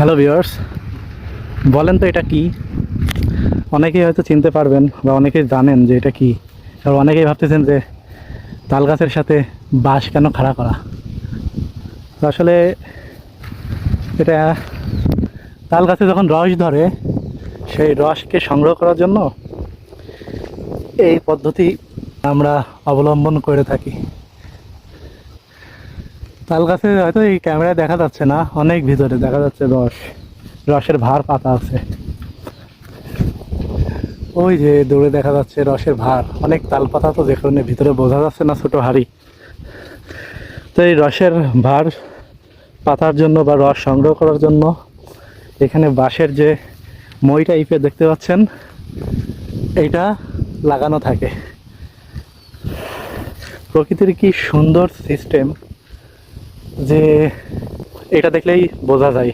Hello viewers বলেন তো এটা কি? অনেকেই হয়তো চিনতে পারবেন বা অনেকেই জানেন যে এটা কি। আর অনেকেই ভাবতেছেন যে তাল গাছের সাথে বাঁশ কেন খাড়া করা? আসলে এটা তাল গাছে যখন রস ধরে, সেই রসকে সংগ্রহ করার জন্য এই পদ্ধতি আমরা অবলম্বন করে থাকি। তাল গাছে হয়তো এই ক্যামেরায় দেখা যাচ্ছে না, অনেক ভিতরে দেখা যাচ্ছে রস। রসের ভার পাতা আছে। ওই যে দূরে দেখা যাচ্ছে রসের ভার। অনেক তাল পাতা তো যেখানে ভিতরে বোঝা যাচ্ছে না ছোট হাড়ি। তো এই রসের ভার পাতার জন্য বা রস সংগ্রহ করার জন্য এখানে বাঁশের যে মই টাইপের দেখতে পাচ্ছেন, এইটা লাগানো থাকে। প্রকৃতির কি সুন্দর সিস্টেম যে এটা দেখলেই বোঝা যায়।